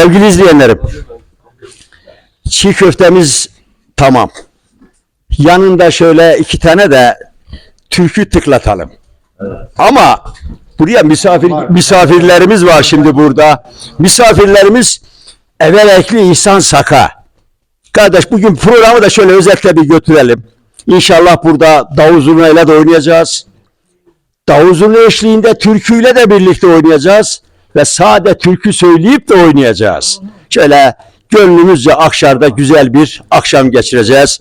Sevgili izleyenlerim, çiğ köftemiz tamam. Yanında şöyle iki tane de türkü tıklatalım. Ama buraya misafir misafirlerimiz var şimdi burada. Misafirlerimiz Evelekli İhsan Saka. Kardeş bugün programı da şöyle özetle bir götürelim. İnşallah burada davul zurnayla da oynayacağız. Davul zurna eşliğinde türküyle de birlikte oynayacağız. Ve sade türkü söyleyip de oynayacağız. Şöyle gönlümüzce Akşar'da güzel bir akşam geçireceğiz.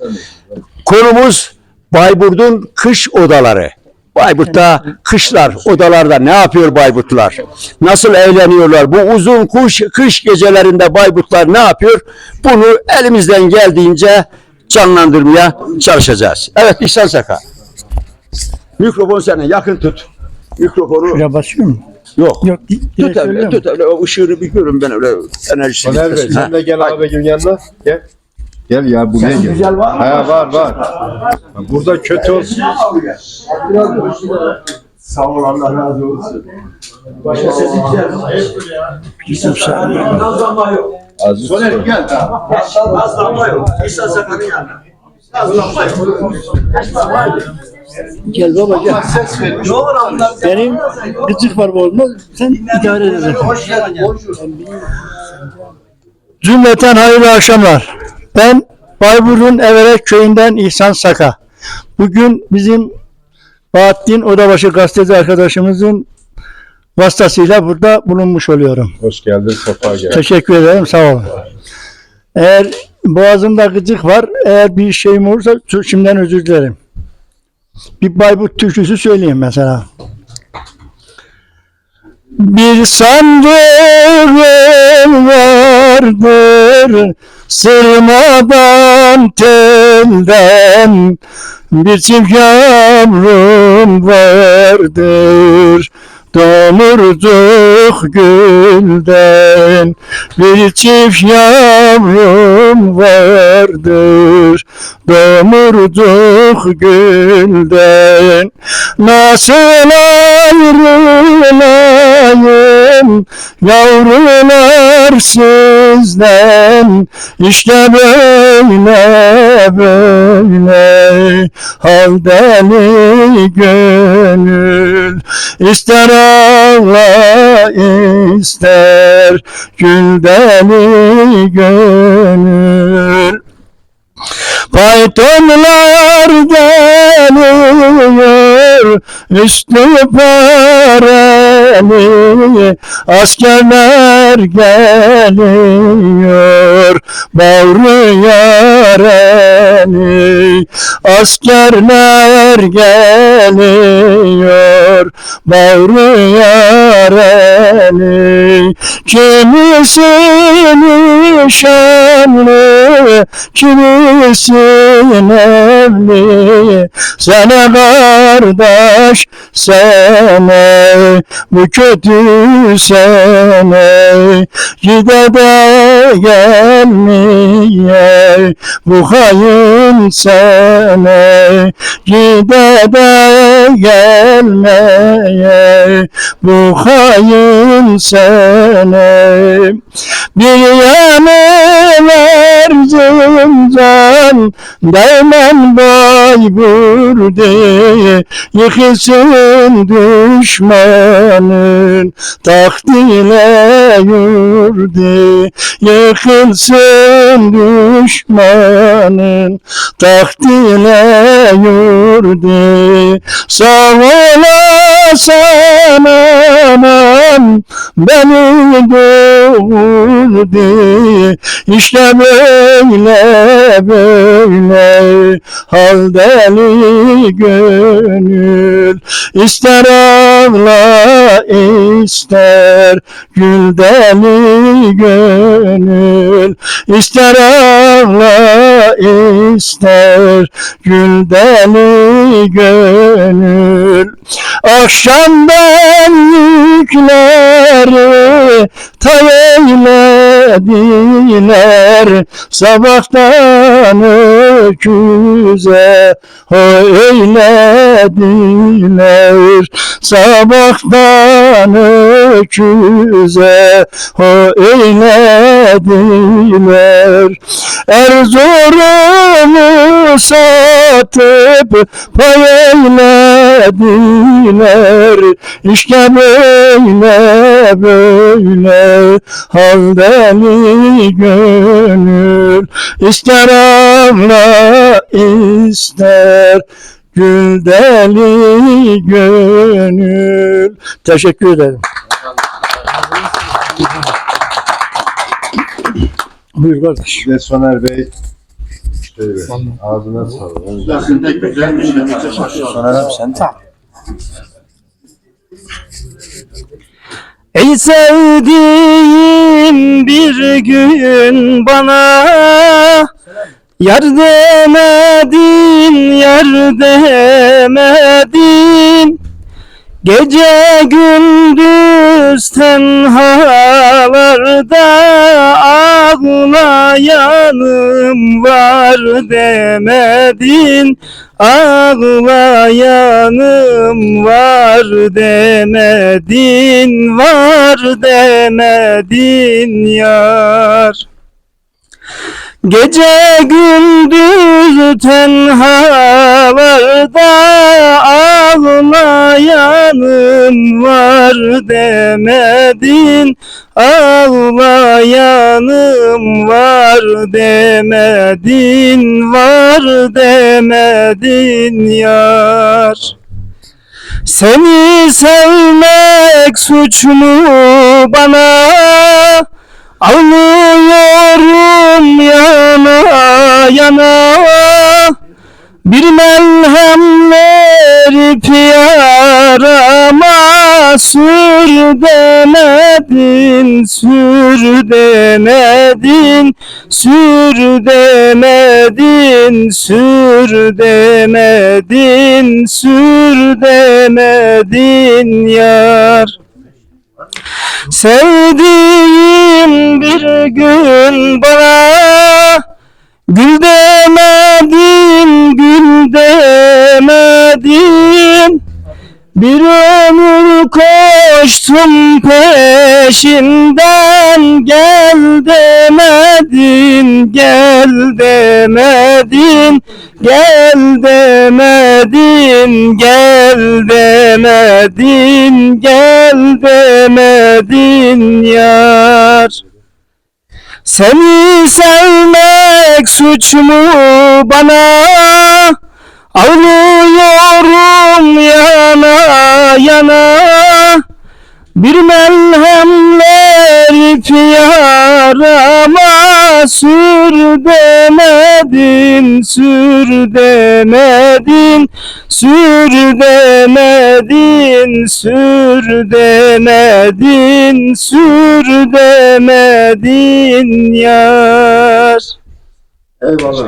Konumuz Bayburt'un kış odaları. Bayburt'ta kışlar, odalarda ne yapıyor Bayburtlular? Nasıl eğleniyorlar? Bu uzun kuş, kış gecelerinde Bayburtlar ne yapıyor? Bunu elimizden geldiğince canlandırmaya çalışacağız. Evet İhsan Saka. Mikrofon sana yakın tut. Mikrofonu Şuraya basıyor mu? Yok. Yok. Tut öyle, tut öyle. O ışığını bir görün ben öyle enerjisini. Soner Bey sen de gel abicim yanına. Gel. Gel ya buraya Sesin gel. güzel var mı? Ha var var. Burada kötü olsun. Sağ ol Allah razı olsun. Başka sesin güzel. Bizim saniye. Nazlanma yok. Aziz Soner gel. Nazlanma yok. İhsan Sakan'ın yanına. Nazlanma yok. Gel baba gel. Ne olur Allah. Benim gıcık var boğazıma. Sen idare geldin. Cümleten hayırlı akşamlar. Ben Bayburt'un Everek köyünden İhsan Saka. Bugün bizim Bahattin Odabaşı gazeteci arkadaşımızın vasıtasıyla burada bulunmuş oluyorum. Hoş geldin. Sefa gel. Teşekkür ederim. Sağ olun. Eğer boğazımda gıcık var, eğer bir şeyim olursa şimdiden özür dilerim. Bir Bayburt türküsü söyleyeyim mesela. Bir sandığım vardır sırmadan telden bir çift yavrum vardır Domurduk gülden bir çift yavrum vardır. Domurduk gülden Nasıl ayrılayım? Yavrular sizden İşte böyle böyle. Hal deli gönül İster ağla ister gül deli gönül. Faytonlar geliyor üstü pareli askerler geliyor bağrı yareli askerler geliyor bağrı yareli kimisini şanlı kimisin evli sana kardeş sene bu kötü sene. Gide de gelmeye bu hayın sene gide de gelmeye bu hayın sene. Bir yanı Erzincan Değmen Baybur'de Yıkılsın düşmanın. Taht ile yurdu Yıkılsın düşmanın. Taht ile yurdu Sağ olasın anam Beni doğurdu İşte böyle böyle hal deli gönül. İster ağla ister gül deli gönül. İster ağla ister gül deli gönül akşamdan yükleri tayeyle eylediler sabahtan öküze o eylediler sabahtan öküze o eylediler Erzurum'u satıp pay eylediler. İşte böyle böyle hal deli gönül ister ağla ister gül deli gönül teşekkür ederim. Buyur kardeş. De Soner Bey şöyle ağzına sağlık. Ey sevdiğim bir gün bana Yar demedin, yar demedin. Gece gündüz tenhalarda ağlayanım var demedin Ağlayanım var demedin, var demedin yar Gece gündüz tenhalarda ağlayanım var demedin Ağlayanım var demedin var demedin yar. Seni sevmek suç mu bana Ağlıyorum yana yana. Bir melhem verip yarama Sür demedin, sür demedin Sür demedin, sür demedin Sür demedin yar Sevdiğim bir gün bana. Gül demedin, gül demedin. Bir ömür koştum peşinden Gel demedin, gel demedin Gel demedin, gel demedin, gel demedin yar. Seni sevmek suç mu bana? Ağlıyorum yana yana Bir melhem verip yarama Sür demedin, sür demedin Sür demedin, sür demedin Sür demedin yar Eyvallah.